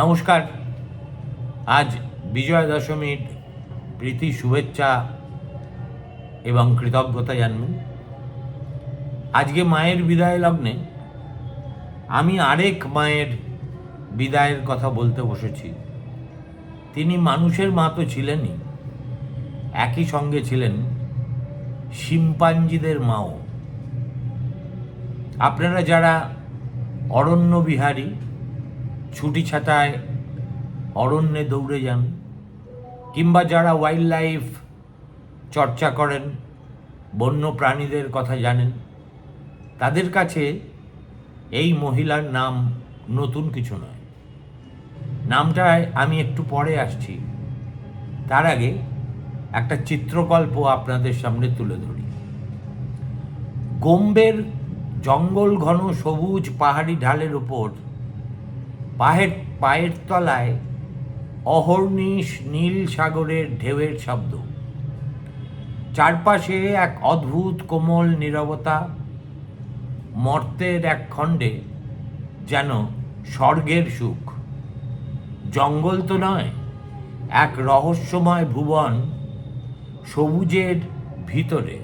নমস্কার। আজ বিজয়া দশমীর প্রীতি শুভেচ্ছা এবং কৃতজ্ঞতা জানবেন আজকে মায়ের বিদায় লগ্নে আমি আরেক মায়ের বিদায়ের কথা বলতে বসেছি। তিনি মানুষের মা তো ছিলেনই, একই সঙ্গে ছিলেন শিম্পাঞ্জিদের মাও। আপনারা যারা অরণ্য বিহারী ছুটি ছাটায় অরণ্যে দৌড়ে যান, কিংবা যারা ওয়াইল্ড লাইফ চর্চা করেন বন্য প্রাণীদের কথা জানেন, তাদের কাছে এই মহিলার নাম নতুন কিছু নয়। নামটায় আমি একটু পরে আসছি। তার আগে একটা চিত্রকল্প আপনাদের সামনে তুলে ধরি। গম্বের জঙ্গল ঘন সবুজ পাহাড়ি ঢালের ওপর পায়ের পায়ের তলায় অহর্নিশ নীল সাগরের ঢেউয়ের শব্দ। চারপাশে এক অদ্ভুত কোমল নীরবতা, মর্তের এক খণ্ডে যেন স্বর্গের সুখ। জঙ্গল তো নয়, এক রহস্যময় ভুবন সবুজের ভিতরে,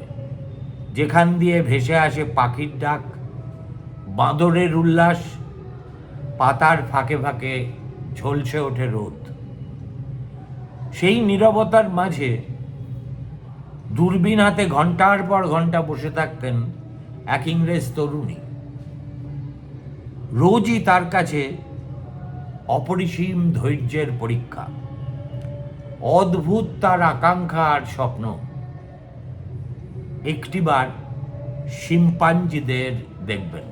যেখান দিয়ে ভেসে আসে পাখির ডাক, বাঁদরের উল্লাস পাতার ফাঁকে ফাঁকে ঝলসে ওঠে রোদ। সেই নীরবতার মাঝে দূরবীন হাতে ঘণ্টার পর ঘণ্টা বসে থাকতেন এক ইংরেজ তরুণী। রোজই তার কাছে অপরিসীম ধৈর্যের পরীক্ষা। অদ্ভুত তার আকাঙ্ক্ষা আর স্বপ্ন। একটিবার শিম্পাঞ্জিদের দেখবেন।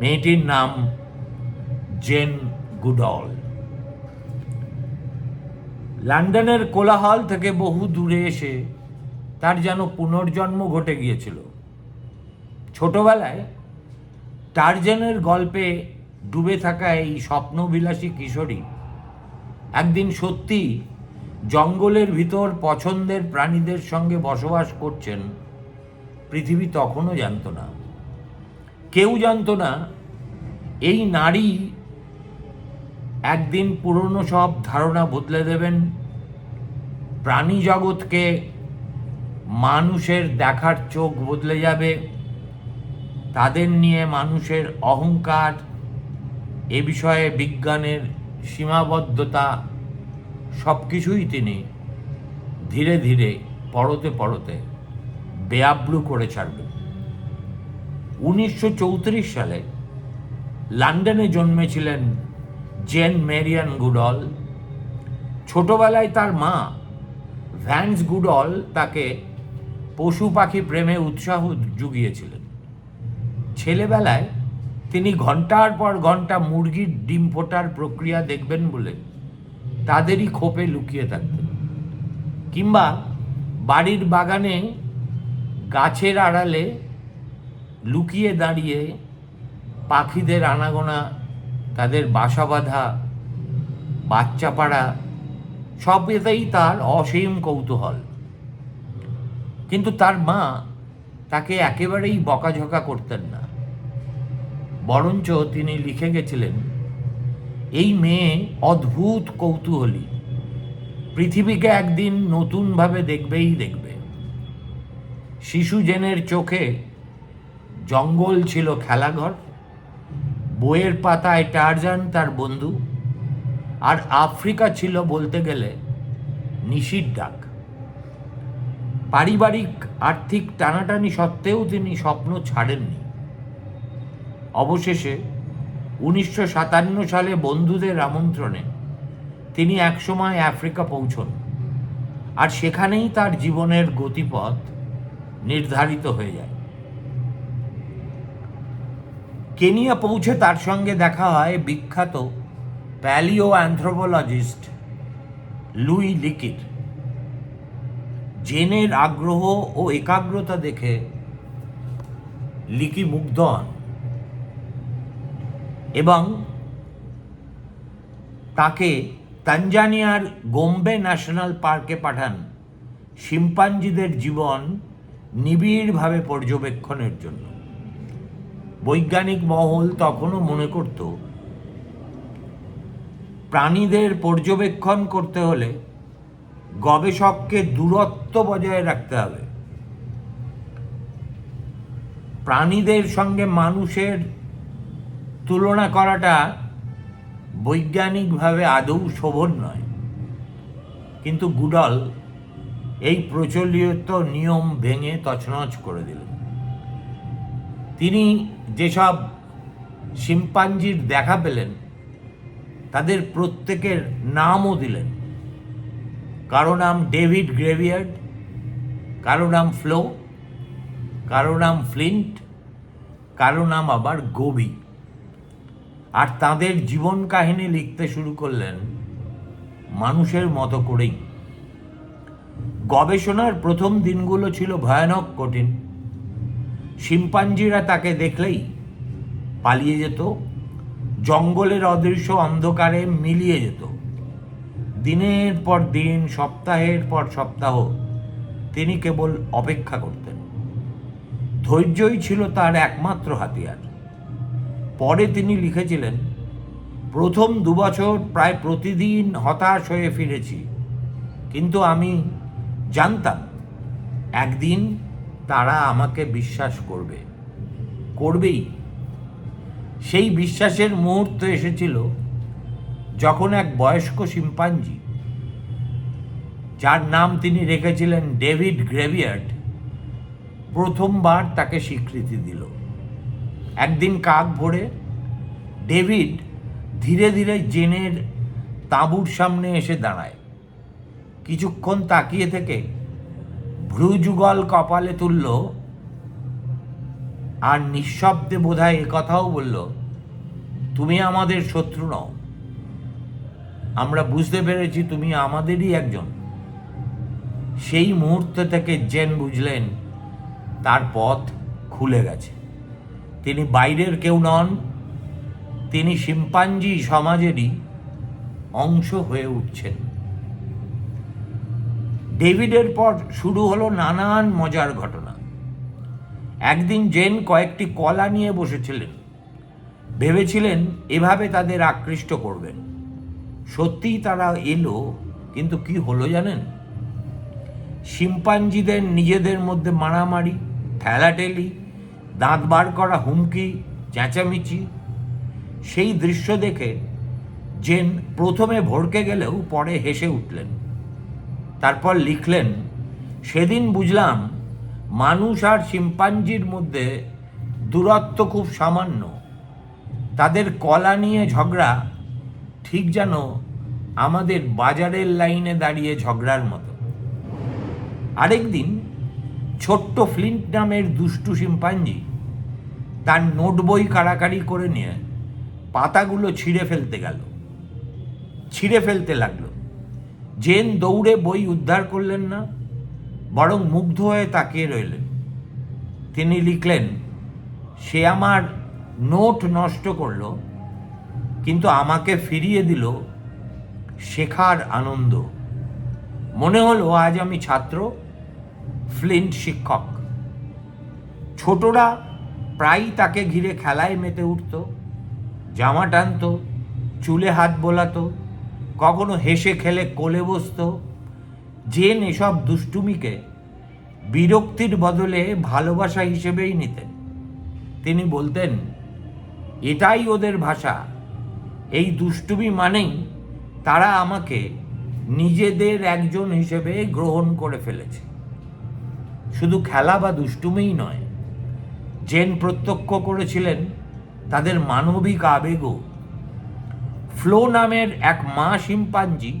মেয়েটির নাম জেন গুডল। লন্ডনের কোলাহল থেকে বহু দূরে এসে তার যেন পুনর্জন্ম ঘটে গিয়েছিল। ছোটবেলায় টার্জেনের গল্পে ডুবে থাকা এই স্বপ্নবিলাসী কিশোরী একদিন সত্যি জঙ্গলের ভিতর পছন্দের প্রাণীদের সঙ্গে বসবাস করছেন, পৃথিবী তখনও জানত না। কেউ জানতো না, এই নারী একদিন পুরনো সব ধারণা বদলে দেবেন। প্রাণী জগৎকে মানুষের দেখার চোখ বদলে যাবে। তাদের নিয়ে মানুষের অহংকার, এ বিষয়ে বিজ্ঞানের সীমাবদ্ধতা সব কিছুই তিনি ধীরে ধীরে পড়তে পড়তে বেআব্রু করে ছাড়বেন। উনিশশো চৌত্রিশ সালে লন্ডনে জন্মেছিলেন জেন মেরিয়ান গুডল। ছোটবেলায় তার মা ভ্যান্স গুডল তাকে পশু পাখি প্রেমে উৎসাহ জুগিয়েছিলেন ছেলেবেলায় তিনি ঘণ্টার পর ঘণ্টা মুরগির ডিম ফোটার প্রক্রিয়া দেখবেন বলে তাদেরই খোপে লুকিয়ে থাকতেন। কিংবা বাড়ির বাগানে গাছের আড়ালে লুকিয়ে দাঁড়িয়ে পাখিদের আনাগোনা, তাদের বাসা বাঁধা বাচ্চা পাড়া সব এতেই তার অসীম কৌতূহল। কিন্তু তার মা তাকে একেবারেই বকাঝকা করতেন না। বরঞ্চ তিনি লিখে গেছিলেন, এই মেয়ে অদ্ভুত কৌতূহলী। পৃথিবীকে একদিন নতুনভাবে দেখবেই দেখবে। শিশু জেনের চোখে জঙ্গল ছিল খেলাঘর, বইয়ের পাতায় টারজান তার বন্ধু, আর আফ্রিকা ছিল বলতে গেলে নিশির ডাক। পারিবারিক আর্থিক টানাটানি সত্ত্বেও তিনি স্বপ্ন ছাড়েননি। অবশেষে উনিশশো সাতান্ন সালে বন্ধুদের আমন্ত্রণে তিনি একসময় আফ্রিকা পৌঁছন, আর সেখানেই তার জীবনের গতিপথ নির্ধারিত হয়ে যায়। কেনিয়া পৌঁছে তার সঙ্গে দেখা হয় বিখ্যাত প্যালিও অ্যান্থ্রোপোলজিস্ট লুই লিকির। জেনের আগ্রহ ও একাগ্রতা দেখে লিকি মুগ্ধ হন এবং তাকে তানজানিয়ার গোম্বে ন্যাশনাল পার্কে পাঠান। শিম্পাঞ্জিদের জীবন নিবিড়ভাবে পর্যবেক্ষণের জন্য। বৈজ্ঞানিক মহল তখনও মনে করত, প্রাণীদের পর্যবেক্ষণ করতে হলে গবেষককে দূরত্ব বজায় রাখতে হবে। প্রাণীদের সঙ্গে মানুষের তুলনা করাটা বৈজ্ঞানিকভাবে আদৌ শোভন নয়। কিন্তু গুডল এই প্রচলিত নিয়ম ভেঙে তছনছ করে দিলেন। তিনি যেসব শিম্পাঞ্জির দেখা পেলেন, তাদের প্রত্যেকের নামও দিলেন। কারও নাম ডেভিড গ্রেভিয়ার্ড, কারও নাম ফ্লো, কারও নাম ফ্লিন্ট, কারও নাম আবার গোবি। আর তাদের জীবন কাহিনী লিখতে শুরু করলেন মানুষের মতো করেই। গবেষণার প্রথম দিনগুলো ছিল ভয়ানক কঠিন। শিম্পাঞ্জিরা তাকে দেখলেই পালিয়ে যেত, জঙ্গলের অদৃশ্য অন্ধকারে মিলিয়ে যেত। দিনের পর দিন, সপ্তাহের পর সপ্তাহ তিনি কেবল অপেক্ষা করতেন। ধৈর্যই ছিল তার একমাত্র হাতিয়ার। পরে তিনি লিখেছিলেন, প্রথম দুবছর প্রায় প্রতিদিন হতাশ হয়ে ফিরেছি, কিন্তু আমি জানতাম, একদিন তারা আমাকে বিশ্বাস করবে। করবেই। সেই বিশ্বাসের মুহূর্ত এসেছিল যখন এক বয়স্ক শিম্পাঞ্জি, যার নাম তিনি রেখেছিলেন ডেভিড গ্রেভিয়ার্ড, প্রথমবার তাকে স্বীকৃতি দিল। একদিন কাক ভরে ডেভিড ধীরে ধীরে জেনের তাঁবুর সামনে এসে দাঁড়ায়। কিছুক্ষণ তাকিয়ে থেকে ভ্রুযুগল কপালে তুলল আর নিঃশব্দে বোধহয় কথাও বলল, তুমি আমাদের শত্রু নও। আমরা বুঝতে পেরেছি তুমি আমাদেরই একজন। সেই মুহূর্ত থেকে জেন বুঝলেন, তার পথ খুলে গেছে। তিনি বাইরের কেউ নন, তিনি শিম্পাঞ্জি সমাজেরই অংশ হয়ে উঠছেন। ডেভিডের পর শুরু হলো নানান মজার ঘটনা। একদিন জেন কয়েকটি কলা নিয়ে বসেছিলেন। ভেবেছিলেন এভাবে তাদের আকৃষ্ট করবেন। সত্যিই তারা এলো, কিন্তু কি হলো জানেন? শিম্পাঞ্জিদের নিজেদের মধ্যে মারামারি, ঠেলাঠেলি, দাঁত বার করা হুমকি, চেঁচামেচি, সেই দৃশ্য দেখে জেন প্রথমে ভড়কে গেলেও পরে হেসে উঠলেন। তারপর লিখলেন, সেদিন বুঝলাম মানুষ আর শিম্পাঞ্জির মধ্যে দূরত্ব খুব সামান্য। তাদের কলা নিয়ে ঝগড়া ঠিক যেন আমাদের বাজারের লাইনে দাঁড়িয়ে ঝগড়ার মতো। আরেকদিন ছোট্ট ফ্লিন্ট নামের দুষ্টু শিম্পাঞ্জি তার নোট বই কাড়াকাড়ি করে নিয়ে পাতাগুলো ছিঁড়ে ফেলতে গেল। ছিঁড়ে ফেলতে লাগল। জেন দৌড়ে বই উদ্ধার করলেন না, বরং মুগ্ধ হয়ে তাকিয়ে রইলেন। তিনি লিখলেন, সে আমার নোট নষ্ট করল, কিন্তু আমাকে ফিরিয়ে দিল শেখার আনন্দ। মনে হলো আজ আমি ছাত্র, ফ্লিন্ট শিক্ষক। ছোটরা প্রায়ই তাকে ঘিরে খেলায় মেতে উঠত, জামা টানত, চুলে হাত বোলাতো কখনো হেসে খেলে কোলে বসত। জেন এসব দুষ্টুমিকে বিরক্তির বদলে ভালোবাসা হিসেবেই নিতেন। তিনি বলতেন, এটাই ওদের ভাষা। এই দুষ্টুমি মানেই তারা আমাকে নিজেদের একজন হিসেবে গ্রহণ করে ফেলেছে। শুধু খেলা বা দুষ্টুমিই নয়, জেন প্রত্যক্ষ করেছিলেন তাদের মানবিক আবেগও ফ্লো নামের এক মা শিম্পাঞ্জি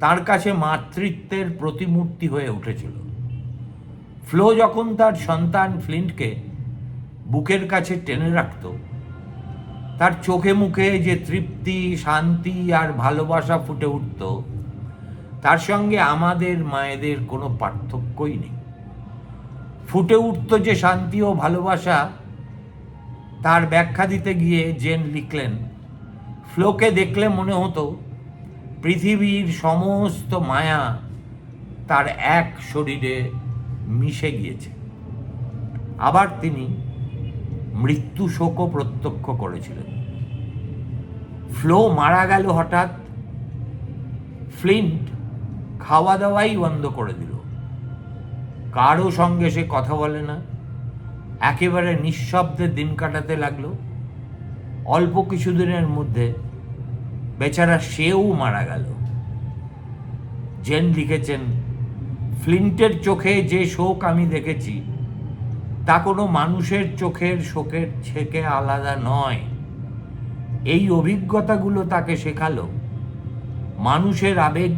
তার কাছে মাতৃত্বের প্রতিমূর্তি হয়ে উঠেছিল। ফ্লো যখন তার সন্তান ফ্লিন্টকে বুকের কাছে টেনে রাখত, তার চোখে মুখে যে তৃপ্তি, শান্তি আর ভালোবাসা ফুটে উঠত, তার সঙ্গে আমাদের মায়েদের কোনো পার্থক্যই নেই। ফুটে উঠত যে শান্তি ও ভালোবাসা, তার ব্যাখ্যা দিতে গিয়ে জেন লিখলেন ফ্লোকে দেখলে মনে হতো, পৃথিবীর সমস্ত মায়া তার এক শরীরে মিশে গিয়েছে। আবার তিনি মৃত্যু শোকও প্রত্যক্ষ করেছিলেন। ফ্লো মারা গেল হঠাৎ। ফ্লিন্ট খাওয়া দাওয়াই বন্ধ করে দিল। কারও সঙ্গে সে কথা বলে না। একেবারে নিঃশব্দে দিন কাটাতে লাগল। অল্প কিছুদিনের মধ্যে বেচারা সেও মারা গেল। জেন লিখেছেন, ফ্লিন্টের চোখে যে শোক আমি দেখেছি, তা কোনো মানুষের চোখের শোকের থেকে আলাদা নয়। এই অভিজ্ঞতাগুলো তাকে শেখালো। মানুষের আবেগ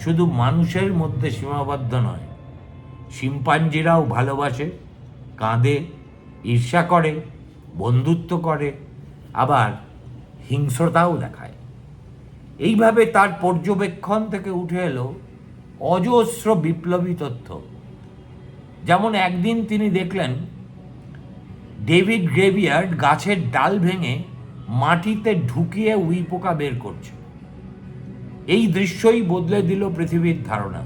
শুধু মানুষের মধ্যে সীমাবদ্ধ নয়। শিম্পাঞ্জিরাও ভালোবাসে, কাঁদে, ঈর্ষা করে, বন্ধুত্ব করে, আবার হিংস্রতাও দেখায়। এইভাবে তার পর্যবেক্ষণ থেকে উঠে এলো অজস্র বিপ্লবী তথ্য। যেমন একদিন তিনি দেখলেন, ডেভিড গ্রেভিয়ার্ড গাছের ডাল ভেঙে মাটিতে ঢুকিয়ে উই পোকা বের করছে। এই দৃশ্যই বদলে দিল পৃথিবীর ধারণা।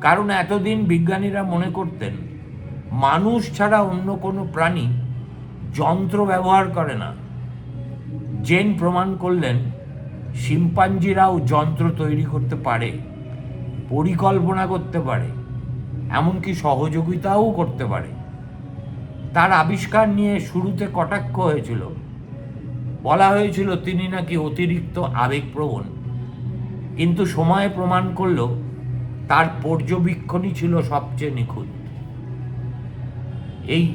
কারণ এতদিন বিজ্ঞানীরা মনে করতেন, মানুষ ছাড়া অন্য কোনো প্রাণী যন্ত্র ব্যবহার করে না। জেন প্রমাণ করলেন শিম্পাঞ্জিরাও যন্ত্র তৈরি করতে পারে, পরিকল্পনা করতে পারে, এমনকি সহযোগিতাও করতে পারে। তার আবিষ্কার নিয়ে শুরুতে কটাক্ষ হয়েছিল। বলা হয়েছিল তিনি নাকি অতিরিক্ত আবেগপ্রবণ। কিন্তু সময় প্রমাণ করল, তার পর্যবেক্ষণই ছিল সবচেয়ে নিখুঁত। এই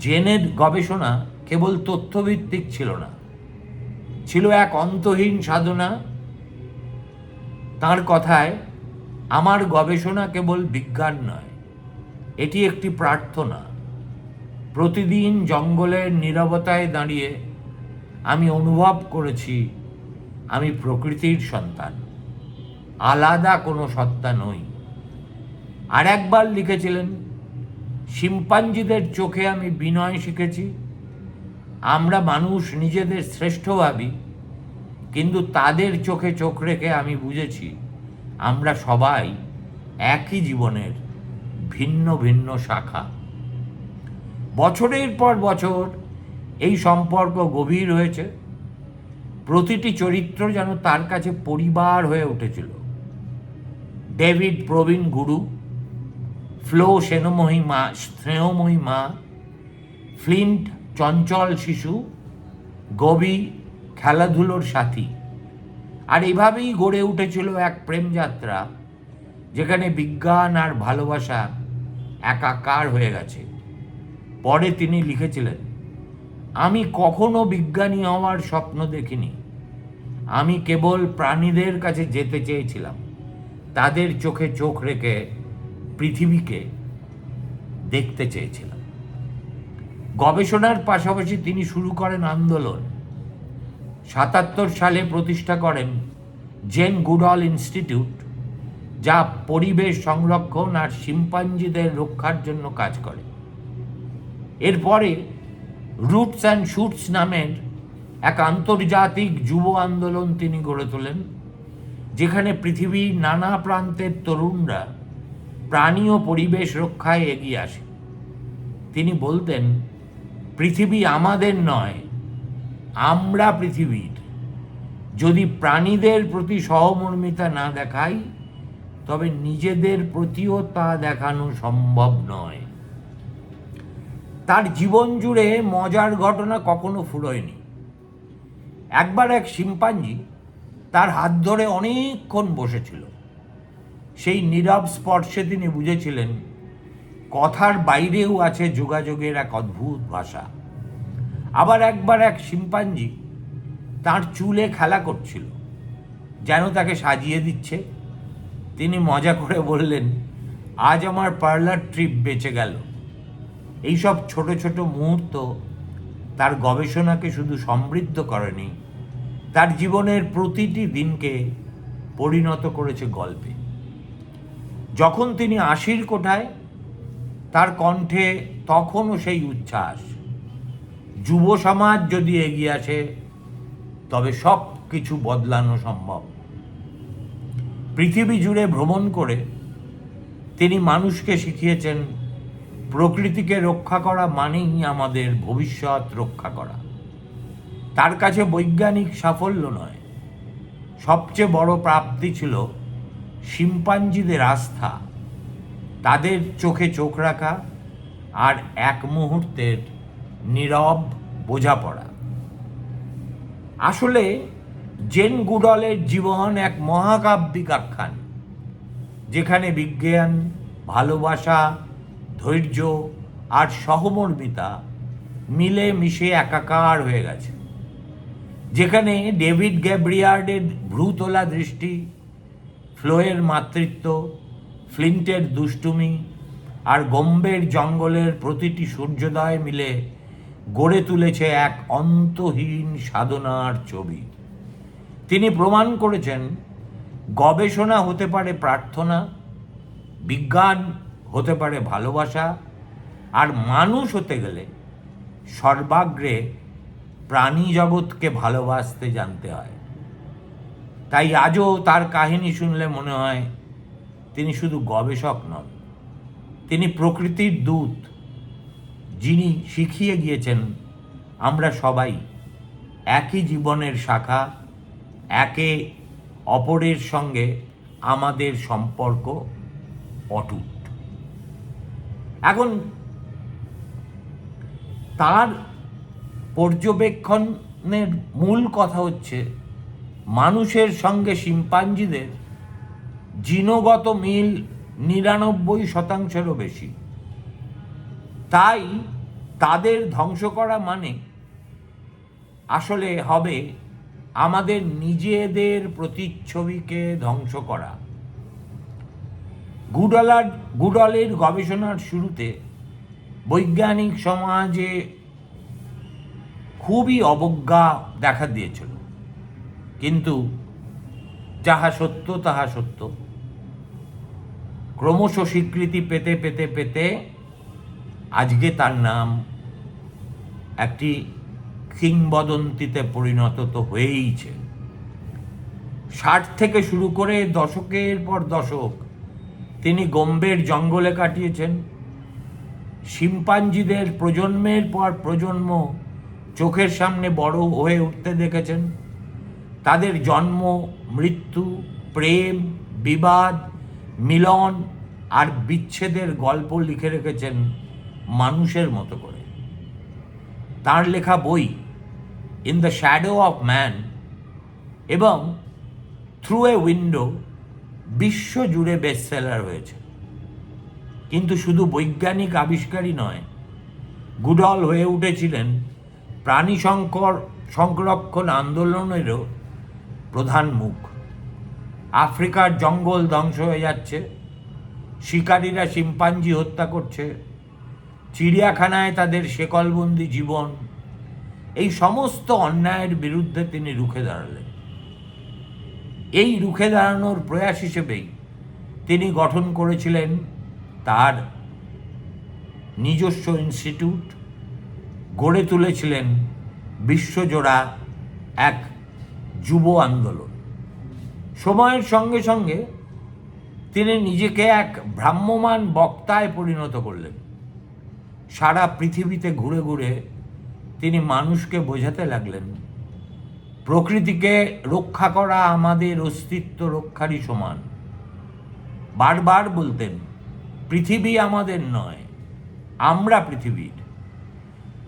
জেনের গবেষণা কেবল তথ্যভিত্তিক ছিল না ছিল এক অন্তহীন সাধনা। তার কথায়, আমার গবেষণা কেবল বিজ্ঞান নয়, এটি একটি প্রার্থনা। প্রতিদিন জঙ্গলের নীরবতায় দাঁড়িয়ে আমি অনুভব করেছি, আমি প্রকৃতির সন্তান, আলাদা কোনো সত্তা নই। আর একবার লিখেছিলেন, শিম্পাঞ্জিদের চোখে আমি বিনয় শিখেছি আমরা মানুষ নিজেদের শ্রেষ্ঠ ভাবি কিন্তু তাদের চোখে চোখ রেখে আমি বুঝেছি, আমরা সবাই একই জীবনের ভিন্ন ভিন্ন শাখা। বছরের পর বছর এই সম্পর্ক গভীর হয়েছে। প্রতিটি চরিত্র যেন তার কাছে পরিবার হয়ে উঠেছিল। ডেভিড প্রবীণ গুরু, ফ্লো সেনময়ী মা, স্নেহময়ী মা, ফ্লিন্ট চঞ্চল শিশু, গবি খেলাধুলোর সাথী। আর এভাবেই গড়ে উঠেছিল এক প্রেমযাত্রা যেখানে বিজ্ঞান আর ভালোবাসা একাকার হয়ে গেছে। পরে তিনি লিখেছিলেন, আমি কখনো বিজ্ঞানী হওয়ার স্বপ্ন দেখিনি। আমি কেবল প্রাণীদের কাছে যেতে চেয়েছিলাম। তাদের চোখে চোখ রেখে পৃথিবীকে দেখতে চেয়েছিলাম। গবেষণার পাশাপাশি তিনি শুরু করেন আন্দোলন। সাতাত্তর সালে প্রতিষ্ঠা করেন জেন গুডল ইনস্টিটিউট, যা পরিবেশ সংরক্ষণ আর শিম্পাঞ্জিদের রক্ষার জন্য কাজ করে। এরপরে রুটস অ্যান্ড শুটস নামের এক আন্তর্জাতিক যুব আন্দোলন তিনি গড়ে তোলেন, যেখানে পৃথিবীর নানা প্রান্তের তরুণরা প্রাণী ও পরিবেশ রক্ষায় এগিয়ে আসে। তিনি বলতেন পৃথিবী আমাদের নয়, আমরা পৃথিবীর। যদি প্রাণীদের প্রতি সহমর্মিতা না দেখাই, তবে নিজেদের প্রতিও তা দেখানো সম্ভব নয়। তার জীবন জুড়ে মজার ঘটনা কখনো ফুরোয়নি। একবার এক শিম্পাঞ্জি তার হাত ধরে অনেকক্ষণ বসেছিল। সেই নীরব স্পর্শে তিনি বুঝেছিলেন কথার বাইরেও আছে যোগাযোগের এক অদ্ভুত ভাষা। আবার একবার এক শিম্পাঞ্জি তার চুলে খেলা করছিল। যেন তাকে সাজিয়ে দিচ্ছে। তিনি মজা করে বললেন, আজ আমার পার্লার ট্রিপ বেঁচে গেল। এইসব ছোট ছোট মুহূর্ত তার গবেষণাকে শুধু সমৃদ্ধ করেনি, তার জীবনের প্রতিটি দিনকে পরিণত করেছে গল্পে। যখন তিনি আশির কোঠায় তার কণ্ঠে তখনও সেই উচ্ছ্বাস। যুব সমাজ যদি এগিয়ে আসে, তবে সব কিছু বদলানো সম্ভব। পৃথিবী জুড়ে ভ্রমণ করে তিনি মানুষকে শিখিয়েছেন, প্রকৃতিকে রক্ষা করা মানেই আমাদের ভবিষ্যৎ রক্ষা করা। তার কাছে বৈজ্ঞানিক সাফল্য নয়। সবচেয়ে বড় প্রাপ্তি ছিল শিম্পাঞ্জিদের আস্থা। তাদের চোখে চোখ রাখা আর এক মুহূর্তের নীরব বোঝাপড়া। আসলে, জেন গুডলের জীবন এক মহাকাব্যিক আখ্যান, যেখানে বিজ্ঞান, ভালোবাসা, ধৈর্য আর সহমর্মিতা মিলে মিশে একাকার হয়ে গেছে, যেখানে ডেভিড গ্যাব্রিয়ার্ডের ভ্রুতোলা দৃষ্টি, ফ্লোয়ের মাতৃত্ব ফ্লিন্টের দুষ্টুমি আর গম্বের জঙ্গলের প্রতিটি সূর্যোদয় মিলে গড়ে তুলেছে এক অন্তহীন সাধনার ছবি। তিনি প্রমাণ করেছেন, গবেষণা হতে পারে প্রার্থনা, বিজ্ঞান হতে পারে ভালোবাসা, আর মানুষ হতে গেলে সর্বাগ্রে প্রাণী জগৎকে ভালোবাসতে জানতে হয়। তাই আজও তার কাহিনী শুনলে মনে হয় তিনি শুধু গবেষক নন, তিনি প্রকৃতির দূত, যিনি শিখিয়ে গিয়েছেন, আমরা সবাই একই জীবনের শাখা, একে অপরের সঙ্গে আমাদের সম্পর্ক অটুট। এখন তার পর্যবেক্ষণের মূল কথা হচ্ছে, মানুষের সঙ্গে শিম্পাঞ্জিদের জিনগত মিল নিরানব্বই শতাংশেরও বেশি। তাই তাদের ধ্বংস করা মানে আসলে হবে আমাদের নিজেদের প্রতিচ্ছবিকে ধ্বংস করা। গুডলার, গুডলের গবেষণার শুরুতে বৈজ্ঞানিক সমাজে খুবই অবজ্ঞা দেখা দিয়েছিল। কিন্তু যাহা সত্য, তাহা সত্য। ক্রমশ স্বীকৃতি পেতে পেতে পেতে আজকে তার নাম একটি কিংবদন্তিতে পরিণত তো হয়েইছে। ষাট থেকে শুরু করে দশকের পর দশক তিনি গম্বের জঙ্গলে কাটিয়েছেন। শিম্পাঞ্জিদের প্রজন্মের পর প্রজন্ম চোখের সামনে বড় হয়ে উঠতে দেখেছেন। তাদের জন্ম, মৃত্যু, প্রেম, বিবাদ মিলন আর বিচ্ছেদের গল্প লিখে রেখেছেন মানুষের মতো করে। তার লেখা বই in the shadow of man এবং থ্রু এ উইন্ডো বিশ্বজুড়ে বেস্ট সেলার হয়েছে। কিন্তু শুধু বৈজ্ঞানিক আবিষ্কারই নয়, গুডল হয়ে উঠেছিলেন প্রাণী সংকর, সংরক্ষণ আন্দোলনেরও প্রধান মুখ। আফ্রিকার জঙ্গল ধ্বংস হয়ে যাচ্ছে। শিকারীরা শিম্পাঞ্জি হত্যা করছে। চিড়িয়াখানায় তাদের শেকলবন্দি জীবন। এই সমস্ত অন্যায়ের বিরুদ্ধে তিনি রুখে দাঁড়ালেন। এই রুখে দাঁড়ানোর প্রয়াস হিসেবেই তিনি গঠন করেছিলেন তার নিজস্ব ইনস্টিটিউট। গড়ে তুলেছিলেন বিশ্বজোড়া এক যুব আন্দোলন। সময়ের সঙ্গে সঙ্গে তিনি নিজেকে এক ভ্রাম্যমান বক্তায় পরিণত করলেন। সারা পৃথিবীতে ঘুরে ঘুরে তিনি মানুষকে বোঝাতে লাগলেন, প্রকৃতিকে রক্ষা করা আমাদের অস্তিত্ব রক্ষারই সমান। বারবার বলতেন, পৃথিবী আমাদের নয়, আমরা পৃথিবীর।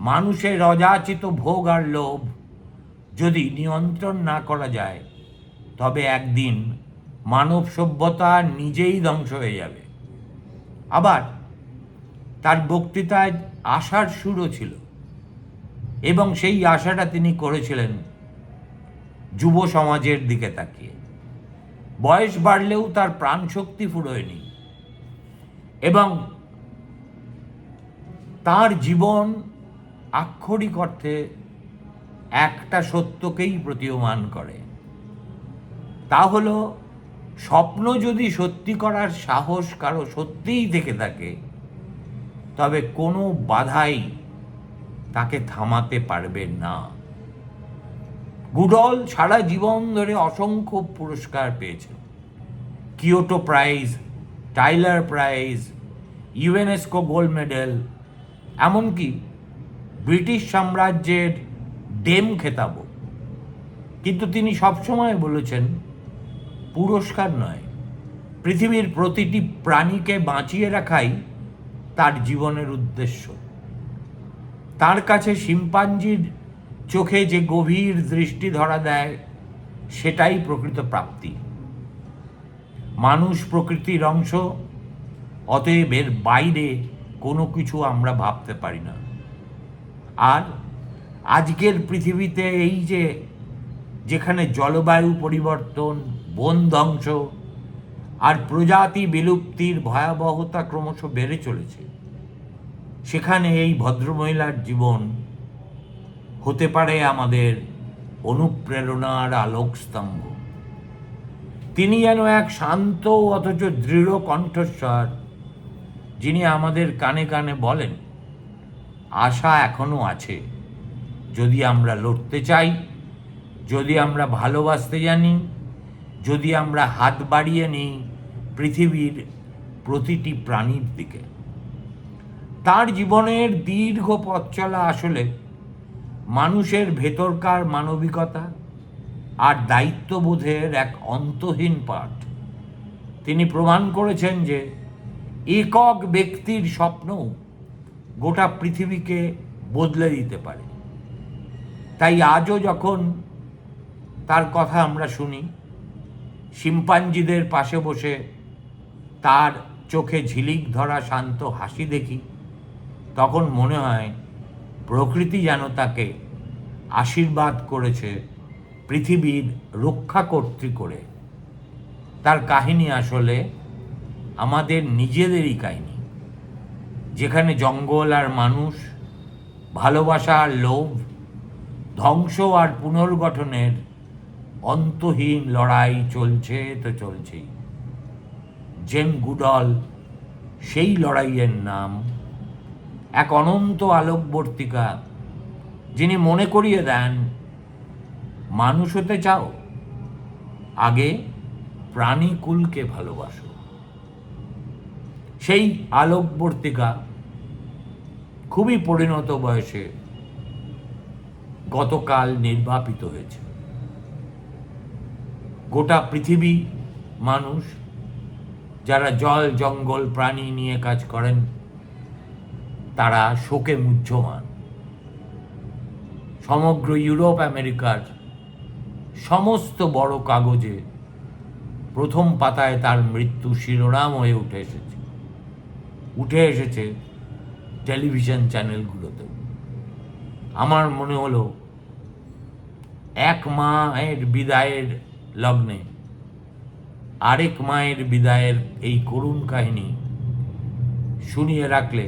মানুষের অযাচিত ভোগ আর লোভ যদি নিয়ন্ত্রণ না করা যায় তবে একদিন মানব সভ্যতা নিজেই ধ্বংস হয়ে যাবে। আবার তার বক্তৃতায় আশার সুরও ছিল এবং সেই আশাটা তিনি করেছিলেন যুব সমাজের দিকে তাকিয়ে। বয়স বাড়লেও তার প্রাণশক্তি ফুরোয়নি এবং তার জীবন আক্ষরিক অর্থে একটা সত্যকেই প্রতীয়মান করে। তা হলো স্বপ্ন যদি সত্যি করার সাহস কারও সত্যিই থেকে থাকে, তবে কোনো বাধাই তাকে থামাতে পারবে না। গুডল সারা জীবন ধরে অসংখ্য পুরস্কার পেয়েছে। Kyoto prize, Tyler prize UNESCO gold medal, এমনকি ব্রিটিশ সাম্রাজ্যের ডেম খেতাবো কিন্তু তিনি সবসময় বলেছেন পুরস্কার নয়। পৃথিবীর প্রতিটি প্রাণীকে বাঁচিয়ে রাখাই তার জীবনের উদ্দেশ্য। তার কাছে শিম্পাঞ্জির চোখে যে গভীর দৃষ্টি ধরা দেয়, সেটাই প্রকৃত প্রাপ্তি। মানুষ প্রকৃতির অংশ, অতএব এর বাইরে কোনো কিছু আমরা ভাবতে পারি না। আর আজকের পৃথিবীতে এই যে, যেখানে জলবায়ু পরিবর্তন বন ধ্বংস আর প্রজাতি বিলুপ্তির ভয়াবহতা ক্রমশ বেড়ে চলেছে। সেখানে এই ভদ্রমহিলার জীবন হতে পারে আমাদের অনুপ্রেরণার আলোকস্তম্ভ। তিনি যেন এক শান্ত অথচ দৃঢ় কণ্ঠস্বর, যিনি আমাদের কানে কানে বলেন, আশা এখনও আছে। যদি আমরা লড়তে চাই, যদি আমরা ভালোবাসতে জানি যদি আমরা হাত বাড়িয়ে নিই পৃথিবীর প্রতিটি প্রাণীর দিকে। তার জীবনের দীর্ঘ পথ চলা আসলে মানুষের ভেতরকার মানবিকতা আর দায়িত্ববোধের এক অন্তহীন পাঠ। তিনি প্রমাণ করেছেন যে একক ব্যক্তির স্বপ্নও গোটা পৃথিবীকে বদলে দিতে পারে। তাই আজও যখন তার কথা আমরা শুনি শিম্পাঞ্জিদের পাশে বসে তার চোখে ঝিলিক ধরা শান্ত হাসি দেখি। তখন মনে হয় প্রকৃতি যেন তাকে আশীর্বাদ করেছে পৃথিবীর রক্ষা কর্তৃ করে। তার কাহিনী আসলে আমাদের নিজেদেরই কাহিনী, যেখানে জঙ্গল আর মানুষ, ভালোবাসা আর লোভ, ধ্বংস আর পুনর্গঠনের অন্তহীন লড়াই চলছে তো চলছেই। জেম গুডল, সেই লড়াইয়ের নাম, এক অনন্ত আলোকবর্তিকা, যিনি মনে করিয়ে দেন, মানুষ হতে চাও, আগে প্রাণীকুলকে ভালোবাসো। সেই আলোকবর্তিকা খুবই পরিণত বয়সে গতকাল নির্বাপিত হয়েছে। গোটা পৃথিবী মানুষ যারা জল, জঙ্গল, প্রাণী নিয়ে কাজ করেন, তারা শোকে মুহ্যমান। সমগ্র ইউরোপ, আমেরিকার সমস্ত বড় কাগজে প্রথম পাতায় তার মৃত্যু শিরোনাম হয়ে উঠে এসেছে। উঠে এসেছে টেলিভিশন চ্যানেলগুলোতে। আমার মনে হলো, এক মায়ের বিদায়ের লগ্নে। আরেক মায়ের বিদায়ের এই করুণ কাহিনী শুনিয়ে রাখলে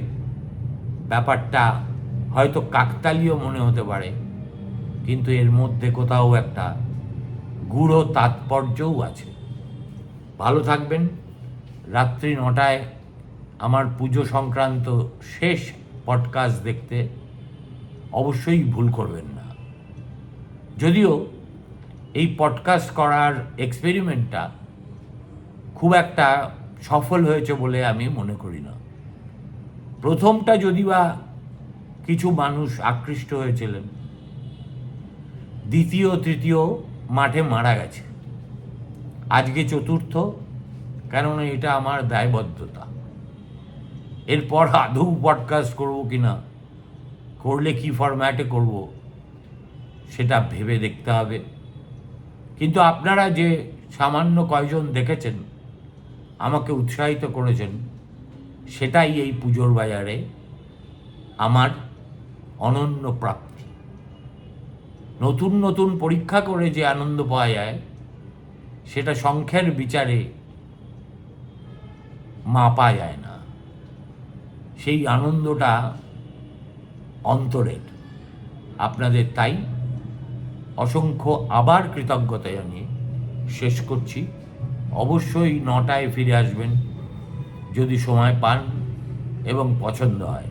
ব্যাপারটা হয়তো কাকতালীয় মনে হতে পারে, কিন্তু এর মধ্যে কোথাও একটা গূঢ় তাৎপর্যও আছে। ভালো থাকবেন। রাত্রি নটায় আমার পুজো সংক্রান্ত শেষ পডকাস্ট দেখতে অবশ্যই ভুল করবেন না। যদিও এই পডকাস্ট করার এক্সপেরিমেন্টটা খুব একটা সফল হয়েছে বলে আমি মনে করি না। প্রথমটা যদি বা কিছু মানুষ আকৃষ্ট হয়েছিলেন, দ্বিতীয়, তৃতীয় মাঠে মারা গেছে। আজকে চতুর্থ, কেননা এটা আমার দায়বদ্ধতা। এরপর আদৌ পডকাস্ট করব কি না, করলে কি ফরম্যাটে করব, সেটা ভেবে দেখতে হবে। কিন্তু আপনারা যে সামান্য কয়জন দেখেছেন, আমাকে উৎসাহিত করেছেন, সেটাই এই পুজোর বাজারে আমার অনন্য প্রাপ্তি। নতুন নতুন পরীক্ষা করে যে আনন্দ পাওয়া যায়, সেটা সংখ্যের বিচারে মাপা যায় না। সেই আনন্দটা অন্তরের। আপনাদের তাই অসংখ্য আবার কৃতজ্ঞতা জানিয়ে শেষ করছি। অবশ্যই নটায় ফিরে আসবেন, যদি সময় পান এবং পছন্দ হয়।